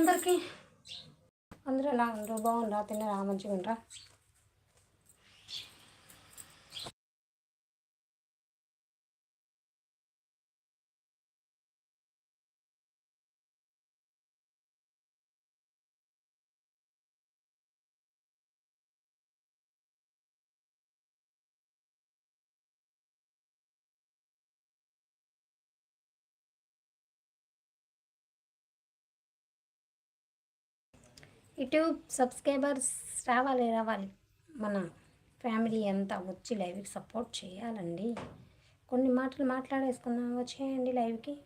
అందరికీ. అందరూ ఎలా ఉండరు బాగుండ్రా తిన్నారా? మంచిగా ఉండరా యూట్యూబ్ సబ్స్క్రైబర్స్ రావాలి రావాలి. మన ఫ్యామిలీ అంతా వచ్చి లైవ్కి సపోర్ట్ చేయాలండి. కొన్ని మాటలు మాట్లాడేసుకుందాం. వచ్చేయండి లైవ్కి.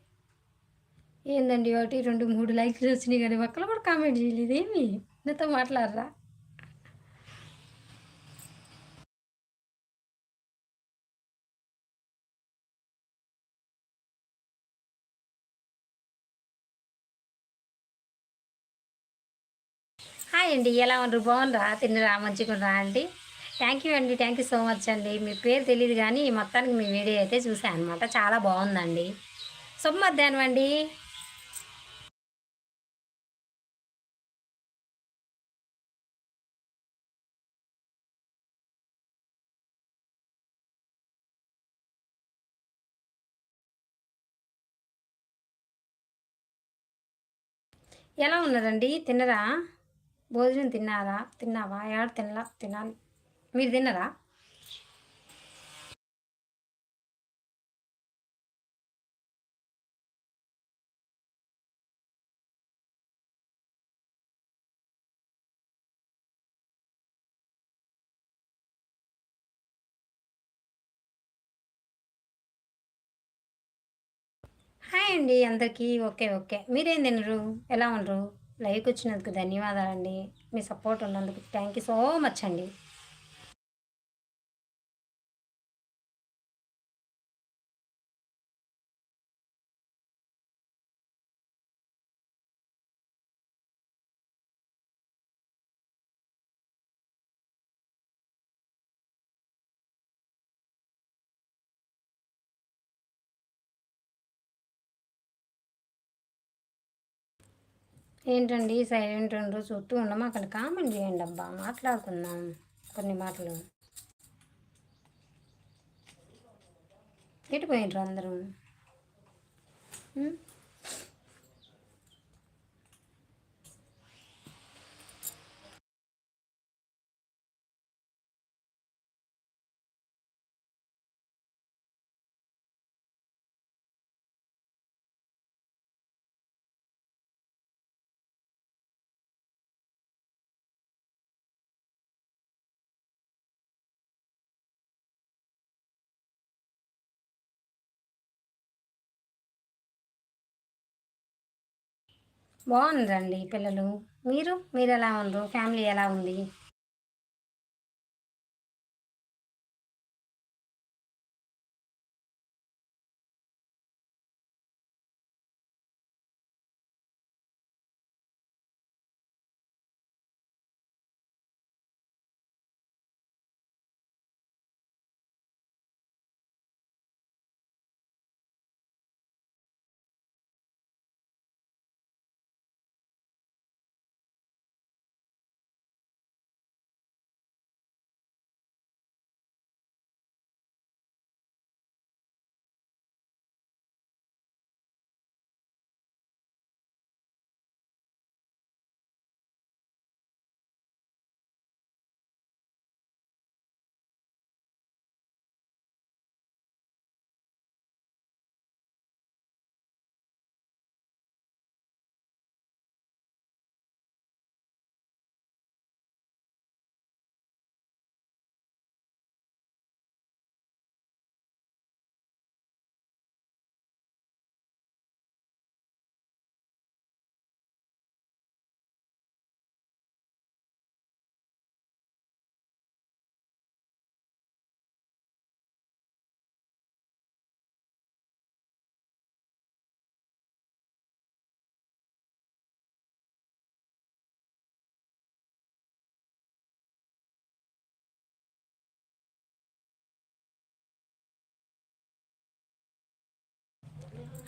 ఏందండి ఒకటి రెండు మూడు లైక్స్ వచ్చినాయి కానీ ఒక్కరు కూడా కామెంట్ చేయలేదు ఏమి నాతో మాట్లాడరా? హాయ్ అండి ఎలా ఉండరు బాగుండ్రా తిన్నరా? మంచిగా రా అండి థ్యాంక్ యూ అండి. థ్యాంక్ యూ సో మచ్ అండి. మీ పేరు తెలియదు కానీ మొత్తానికి మీ వీడియో అయితే చూసాను అనమాట చాలా బాగుందండి. శుభ మధ్యాహ్నం అండి. ఎలా ఉన్నారండి? తిన్నరా? భోజనం తిన్నారా? తిన్నావా? ఏడ తినలా? తినాలి. మీరు తిన్నరా? హాయ్ అండి అందరికీ. Okay okay. మీరేం తినరు ఎలా ఉండరు లైవ్కి వచ్చినందుకు ధన్యవాదాలండి. మీ సపోర్ట్ ఉన్నందుకు థ్యాంక్ యూ సో మచ్ అండి. ఏంటండి సైలెంట్ ఉండు చూస్తూ ఉన్నాం అక్కడ కామెంట్ చేయండి అబ్బా మాట్లాడుకుందాం కొన్ని మాటలు. ఎటు పోయినరు అందరూ? బాగుందండి పిల్లలు. మీరు మీరు ఎలా ఉన్నారు ఫ్యామిలీ ఎలా ఉంది?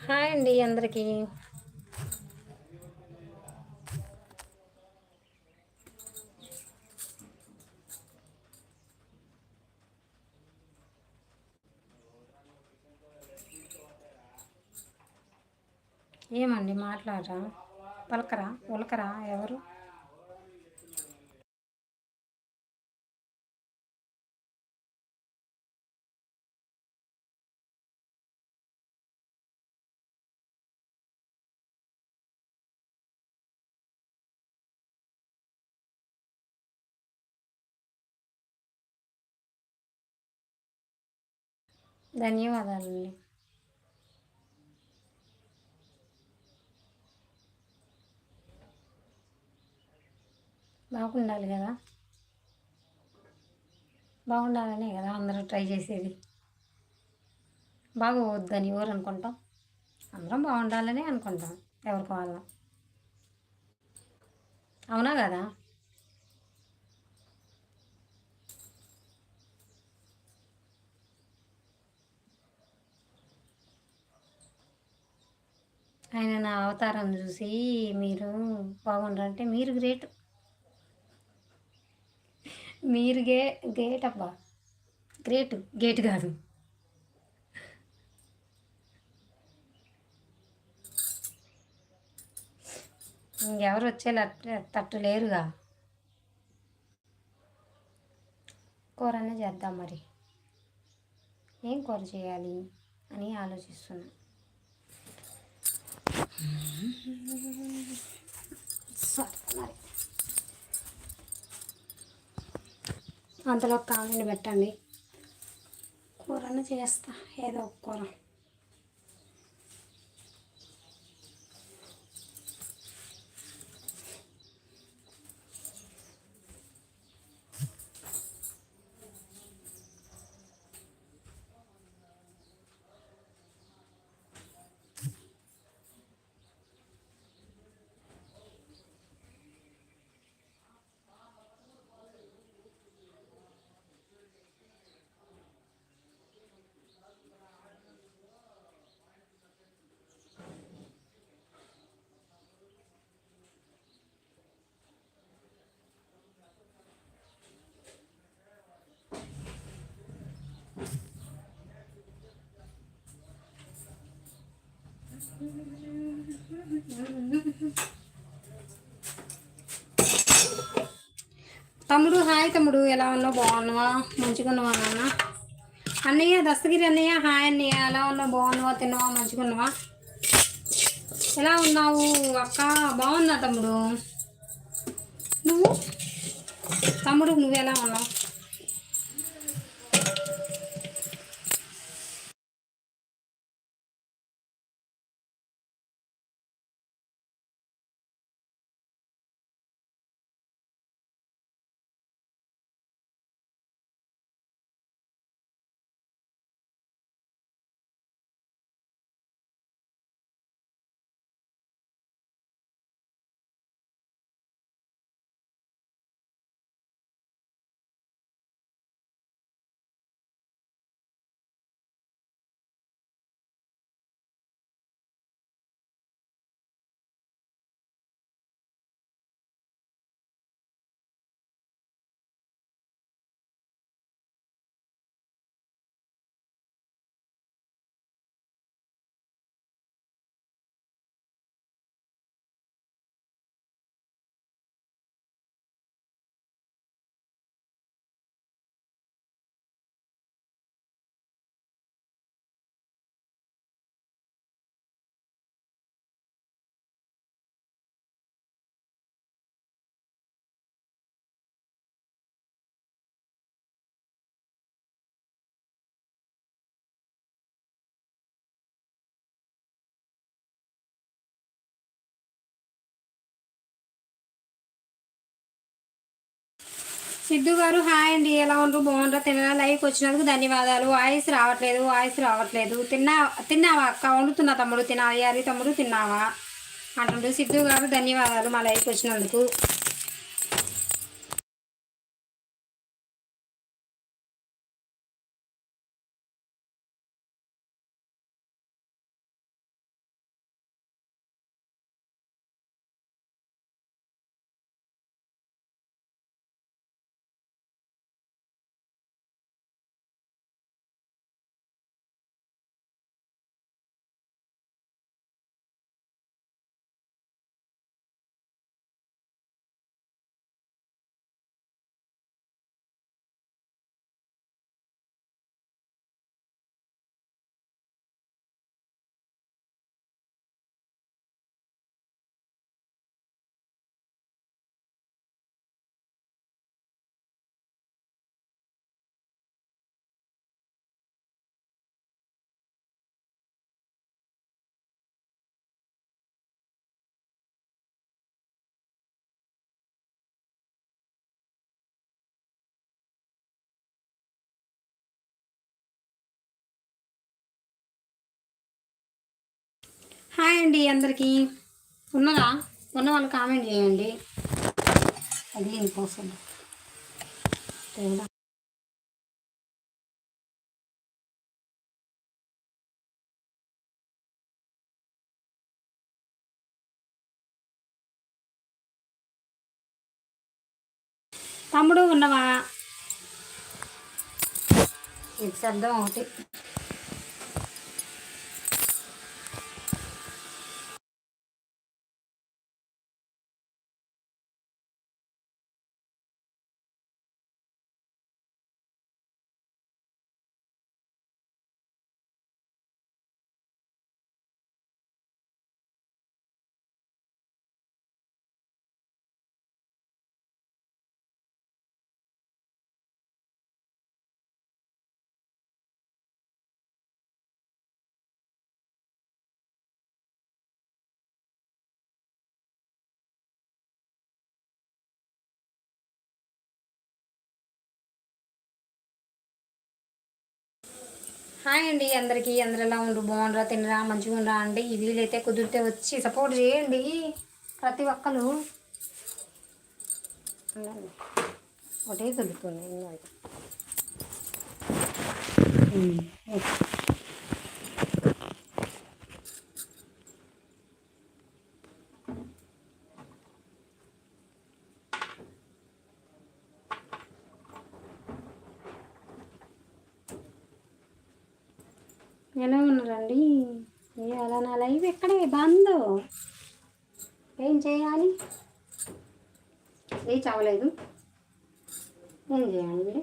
హాయ్ అండి అందరికీ. ఏమండి మాట్లాడరా? పలకరా? ఉలకరా? ఎవరు? ధన్యవాదాలండి. బాగుండాలి కదా? బాగుండాలనే కదా అందరూ ట్రై చేసేది? బాగోవద్దని ఎవరు అనుకుంటాం? అందరం బాగుండాలని అనుకుంటాం ఎవరికి వాళ్ళం. అవునా కదా? ఆయన నా అవతారం చూసి మీరు బాగుండాలంటే మీరు గ్రేట్. మీరు గే గ్రేట్ అబ్బా. గ్రేట్ గేట్ కాదు. ఇంకెవరు వచ్చేలా తట్టు లేరుగా. కూరనే చేద్దాం మరి. ఏం కూర చేయాలి అని ఆలోచిస్తున్నాను అంతలో కావాలని పెట్టండి. కూరను చేస్తా. ఏదో ఒక కూర. తమ్ముడు హాయ్ తమ్ముడు. ఎలా ఉన్నావు? బాగున్నావా? మంచిగా ఉన్నావా నాన్న? అన్నయ్య దస్తగిరి అన్నయ్య హాయ్ అన్నయ్య. ఎలా ఉన్నావు? బాగున్నావా? తిన్నావా? మంచిగా ఉన్నావా? ఎలా ఉన్నావు? అక్క బాగున్నా తమ్ముడు? నువ్వు? తమ్ముడు నువ్వు ఎలా ఉన్నావు? సిద్ధు గారు హాయ్ అండి. ఎలా ఉండరు బాగుంటారు తిన్నా లైవ్కి వచ్చినందుకు ధన్యవాదాలు. వాయిస్ రావట్లేదు వాయిస్ రావట్లేదు. తిన్నా తిన్నావా అక్క? వండుతున్నా తమ్ముడు తినాలి. అది తమ్ముడు తిన్నావా? అంటుండ్రు సిద్ధు గారు ధన్యవాదాలు మా లైవ్కి వచ్చినందుకు. హాయ్ అండి అందరికీ. ఉన్నదా? ఉన్న వాళ్ళు కామెంట్ చేయండి. అది కోసం తమ్ముడు ఉన్నవా? ఇది శబ్దం ఒకటి. హాయ్ అండి అందరికీ అందరు ఎలా ఉండరు బాగుండరా తినరా మంచిగా ఉండరా అండి? ఈ వీలైతే కుదిరితే వచ్చి సపోర్ట్ చేయండి ప్రతి ఒక్కరు. ఒకటే కుదురుతుంది ఎలా ఉన్నారండి అలా నా లైవ్ ఎక్కడే? బంద్. ఏం చేయాలి? రీచ్ అవ్వలేదు ఏం చేయాలి మీరు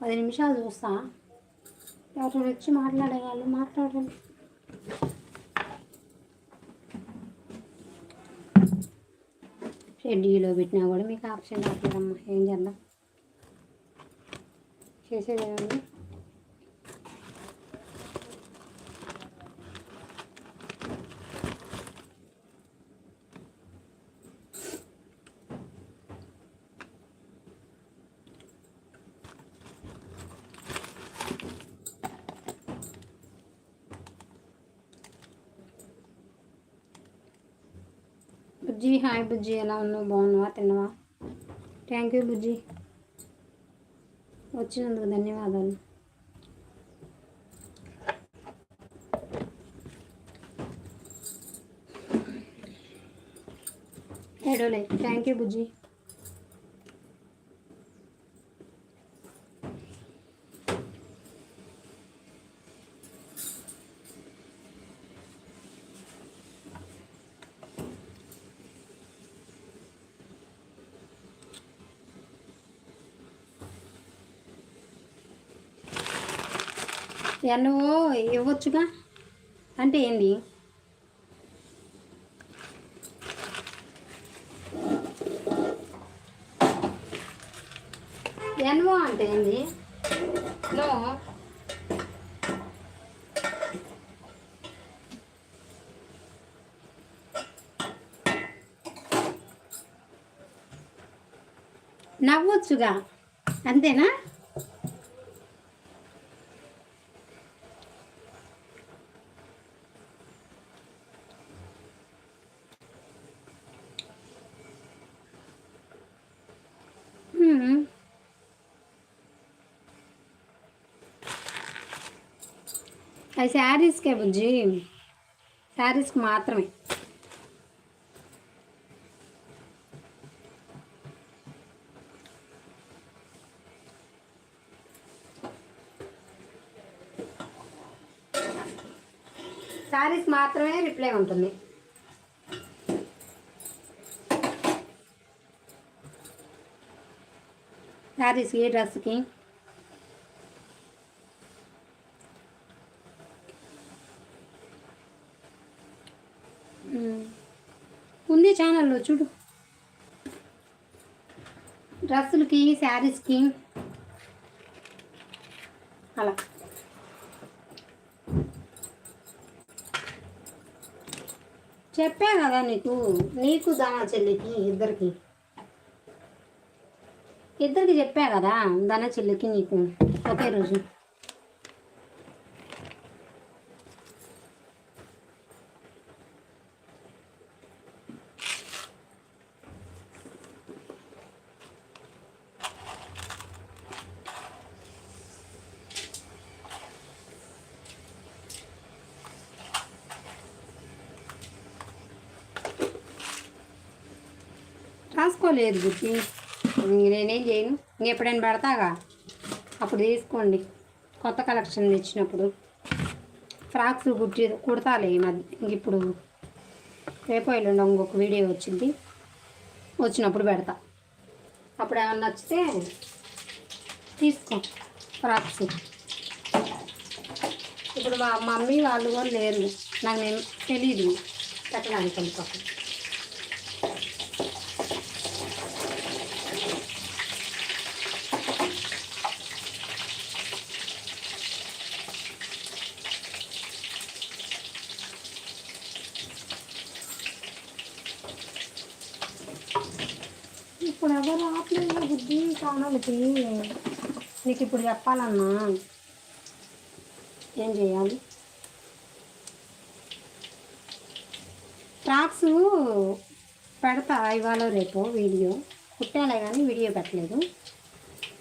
పది నిమిషాలు చూస్తా. ఎవరు వచ్చి మాట్లాడేవాళ్ళు మాట్లాడండి షెడ్యూలో పెట్టినా కూడా మీకు ఆప్షన్ రావట్లేదమ్మా. ఏం చేద్దాం? చేసేదేమండి బుజ్జి హాయ్ బుజ్జి ఎలా ఉన్నావు? బాగున్నావా? తిన్నావా? థ్యాంక్ యూ బుజ్జి. వచ్చినందుకు ధన్యవాదాలు. ఏడోలే. థ్యాంక్ యూ బుజ్జి. నువ్వు ఇవ్వచ్చుగా? అంటే ఏంది? ఎన్వో అంటే ఏంది? నో నవ్వొచ్చుగా? అంతేనా? అది శారీస్కే బుజ్జి. శారీస్కి మాత్రమే. శారీస్ మాత్రమే రిప్లై ఉంటుంది. శారీస్కి డ్రెస్కి ఉంది ఛానల్లో చూడు. డ్రెస్సులకి శారీస్కి. అలా. చెప్పా కదా నీకు నీకు దానా చెల్లికి ఇద్దరికి. ఇద్దరికి చెప్పా కదా దాన చెల్లికి నీకు ఒకే రోజు. లేదు బుద్ధి. నేనేం చేయను. ఇంకెప్పుడైనా పెడతాగా? అప్పుడు తీసుకోండి. కొత్త కలెక్షన్ తెచ్చినప్పుడు. ఫ్రాక్స్ కుట్టి కుడతాలే ఈ మధ్య. ఇంక ఇప్పుడు రేపు ఎల్లుండి ఇంకొక వీడియో వచ్చింది. వచ్చినప్పుడు పెడతా. అప్పుడు ఏమన్నా నచ్చితే తీసుకో ఫ్రాక్స్. ఇప్పుడు మా మమ్మీ వాళ్ళు కూడా లేరు. నాకు నేను తెలియదు పెట్టడానికి వెళ్ళిపోతాను ఇప్పుడు ఎవరు రావట్లేదు బుద్ధి నీకు ఇప్పుడు చెప్పాలన్నా ఏం చేయాలి? ఫ్రాక్స్ పెడతా ఇవాళ రేపు వీడియో. కుట్టాలే కానీ వీడియో పెట్టలేదు.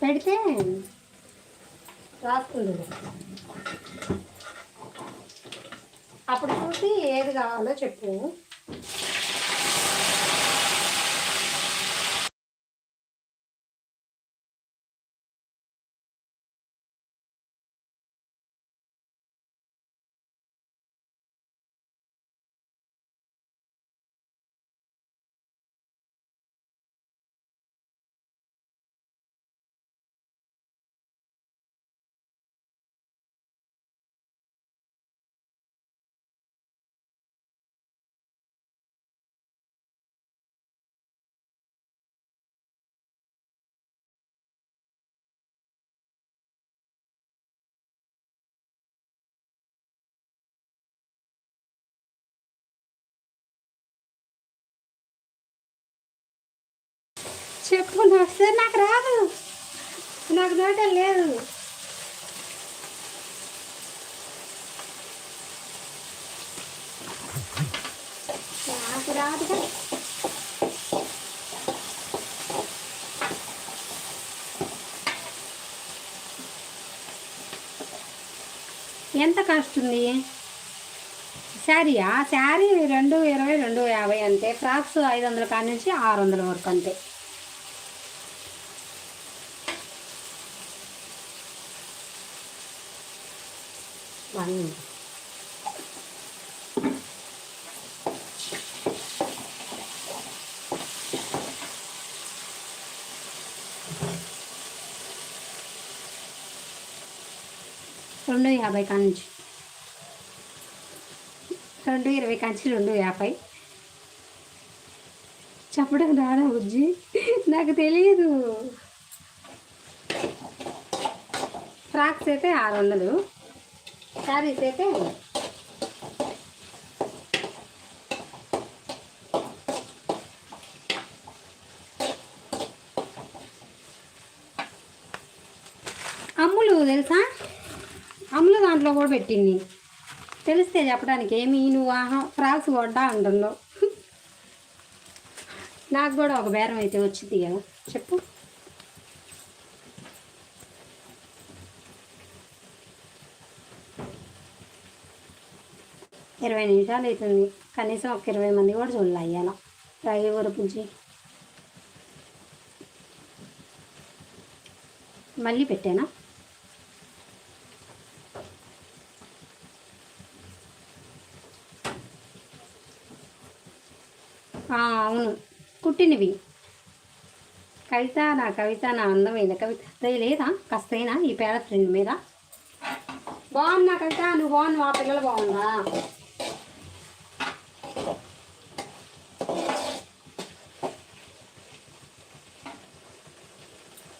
పెడితే రాసుకుంటుంది అప్పుడు చూసి ఏది కావాలో చెప్పు. చెప్పు వస్తే నాకు రాదు నాకు నోటం లేదు. నాకు రాదుగా ఎంత కాస్ట్ ఉంది శారీయా? శారీ రెండు ఇరవై రెండు యాభై అంతే. ఫ్రాక్స్ ఐదు వందల కాడి నుంచి ఆరు వందల వరకు అంతే. వన్ రెండు యాభై కాంచి రెండు ఇరవై కాంచి రెండు యాభై. చెప్పడం రాదా బుజ్జి? నాకు తెలియదు ఫ్రాక్స్ అయితే ఆరు వందలు. శారీస్ అయితే అమ్ములు తెలుసా? అమ్ములు దాంట్లో కూడా పెట్టింది. తెలిస్తే చెప్పడానికి ఏమి నువ్వు ఆహా ఫ్రాక్స్ కొడ్డా అంటుందో. నాకు కూడా ఒక బేరం అయితే వచ్చింది కదా. చెప్పు. ఇరవై నిమిషాలు అవుతుంది. కనీసం ఒక ఇరవై మంది కూడా చూడాలి అయ్యాల ఫ్రై గురించి మళ్ళీ పెట్టానా? అవును. కుట్టినవి. కవిత నా కవిత నా అందమైన కవిత. లేదా? కస్తైనా ఈ పేద ఫ్రెండ్ మీద. బాగున్నా కవిత నువ్వు బాగున్నావు? ఆ పిల్లలు బాగున్నా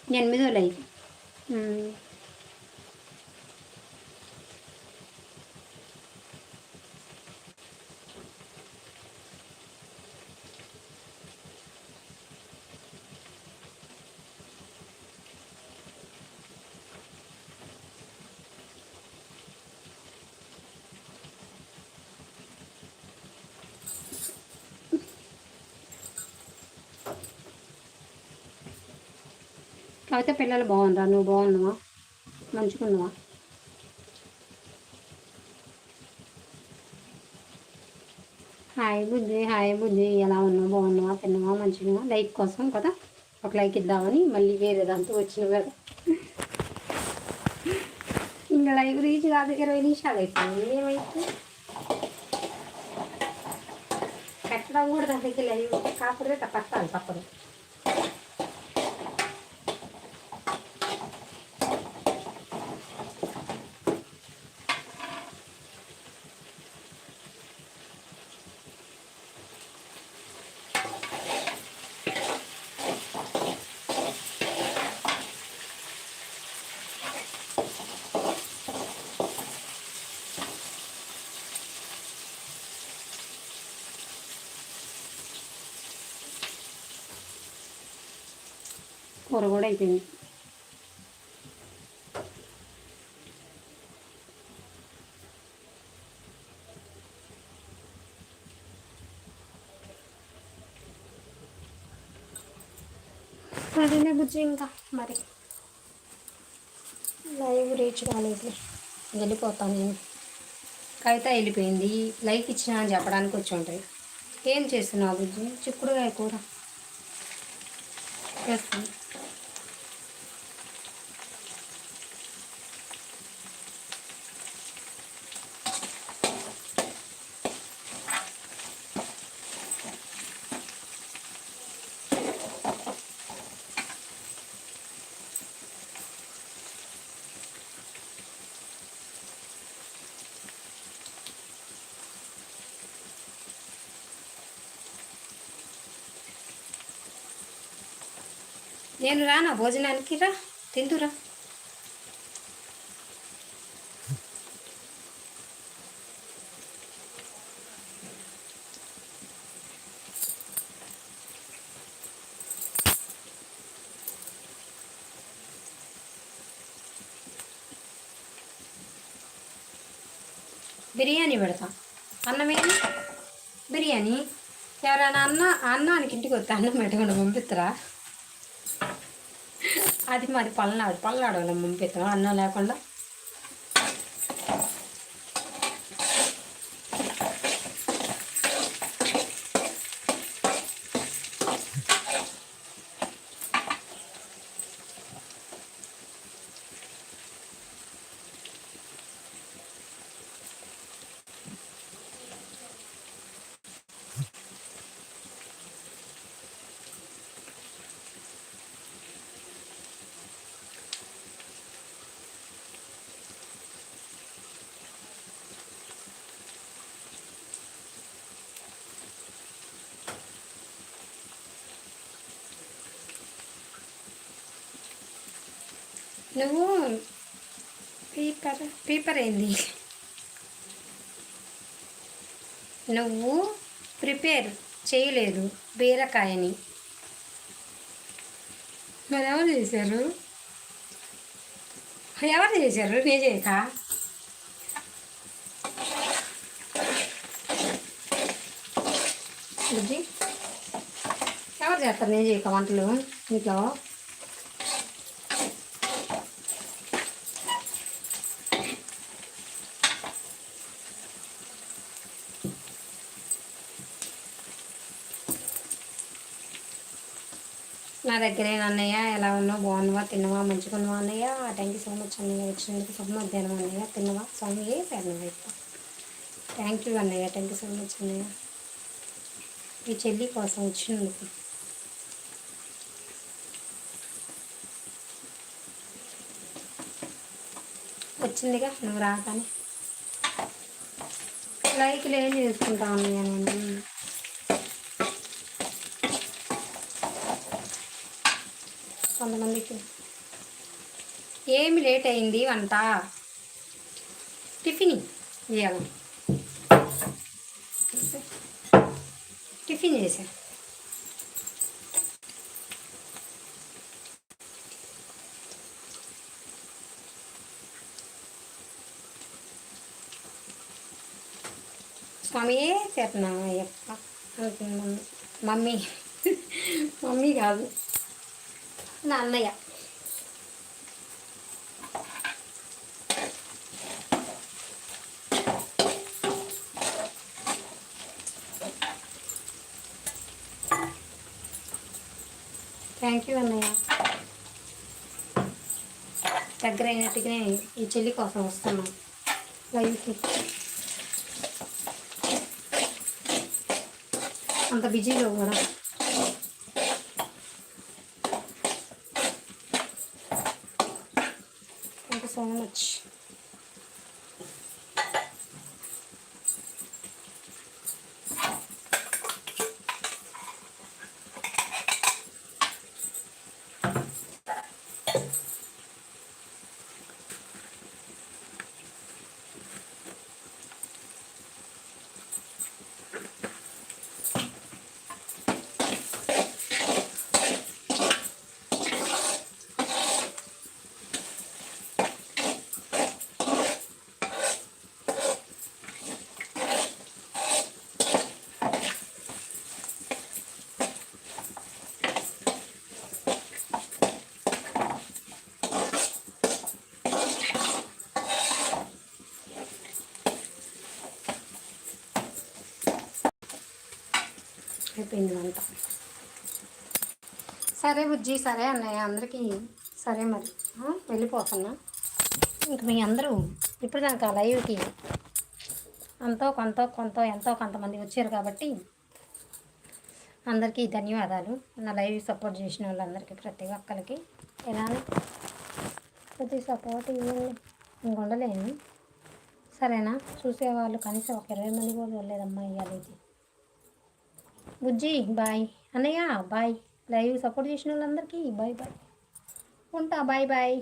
nhân mới rồi lấy um, కవిత పిల్లలు బాగుందా నువ్వు బాగున్నావా? మంచుకున్నావా హాయ్ బుజ్జి హాయ్ బుజ్జి. ఎలా ఉన్నావు? బాగున్నావా? తిన్నావా? మంచిగా లైక్ కోసం కదా. ఒక లైక్ ఇద్దామని మళ్ళీ వేరే దాంతో వచ్చిన కదా. ఇంకా లైవ్ రీచ్ కాదు. ఇరవై నిమిషాలు అయిపోయింది. ఏమైతే పెట్టడం కూడా దానికి లైవ్. కాకపోతే పెట్టాలి తప్పదు. కూర కూడా అయిపోయింది సరేనే బుజ్జి ఇంకా మరి లైవ్ రీచ్ కాలేదు వెళ్ళిపోతాను నేను. కవిత వెళ్ళిపోయింది. లైక్ ఇచ్చిన అని చెప్పడానికి వచ్చి ఉంటాయి. ఏం చేస్తున్నావు బుజ్జి? చిక్కుడుగాయ కూర. చేస్తాను. నేను రానా? భోజనానికి రా. తిందురా. బిర్యానీ పెడతాం. అన్నమేమి బిర్యానీ. ఎవరైనా అన్న అన్నానికి ఇంటికి వస్తే అన్నం పెట్టకుండా పంపిస్తారా? అది మరి పల్నాడు. పల్నాడు వాళ్ళ పంపిస్తాం అన్నం లేకుండా నువ్వు పీపర్ పీపర్ ఏంది నువ్వు ప్రిపేర్ చేయలేదు బీరకాయని. మరి ఎవరు చేశారు? ఎవరు చేశారు? నేను చేయక ఎవరు చేస్తారు నేను చేయక వంటలు? ఇంట్లో దగ్గరే అన్నయ్య ఎలా ఉన్నావు? బాగున్నావా? తిన్నవా? మంచిగా ఉన్నావా అన్నయ్య? థ్యాంక్ యూ సో మచ్ అన్నయ్య వచ్చినందుకు శుభ మధ్యాహ్నం అన్నయ్య. తిన్నవా? స్వామి ఏ థ్యాంక్ యూ అన్నయ్య థ్యాంక్ యూ సో మచ్ అన్నయ్య. మీ చెల్లి కోసం వచ్చినందుకు వచ్చిందిగా? నువ్వు రాగానే. లైక్లు ఏం చేసుకుంటా ఉన్నాయా నేను కొంతమందికి ఏమి లేట్ అయింది వంట. టిఫిన్ చేయాలి టిఫిన్ చేసా. స్వామి చెప్పనా అయ్యప్ప మమ్మీ. మమ్మీ కాదు. నా అన్నయ్య. థ్యాంక్ యూ అన్నయ్య. దగ్గర అయినట్టుగానే ఈ చెల్లి కోసం వస్తున్నాం. లైవ్కి అంత బిజీలో కూడా. థ్యాంక్ యూ సో మచ్ అయిపోయింది వంట సరే బుజ్జి సరే అన్నయ్య అందరికీ సరే మరి. వెళ్ళిపోతున్నా ఇంక మీ అందరూ ఇప్పుడు దానికి ఆ లైవ్కి అంతో కొంత కొంత ఎంతో కొంతమంది వచ్చారు కాబట్టి అందరికీ ధన్యవాదాలు. నా లైవ్ సపోర్ట్ చేసిన వాళ్ళందరికీ ప్రతి ఒక్కరికి ఎలా ప్రతి సపోర్ట్ ఇవ్వండి ఇంకొండలేను సరేనా? చూసేవాళ్ళు కనీసం ఒక ఇరవై మంది కూడా వెళ్ళలేదమ్మా ఇవ్వాలి ఇది. బుజ్జి బాయ్. అన్నయ్య బాయ్. లైవ్ సపోర్ట్ చేసిన వాళ్ళందరికీ బాయ్ బాయ్. ఉంటా బాయ్ బాయ్.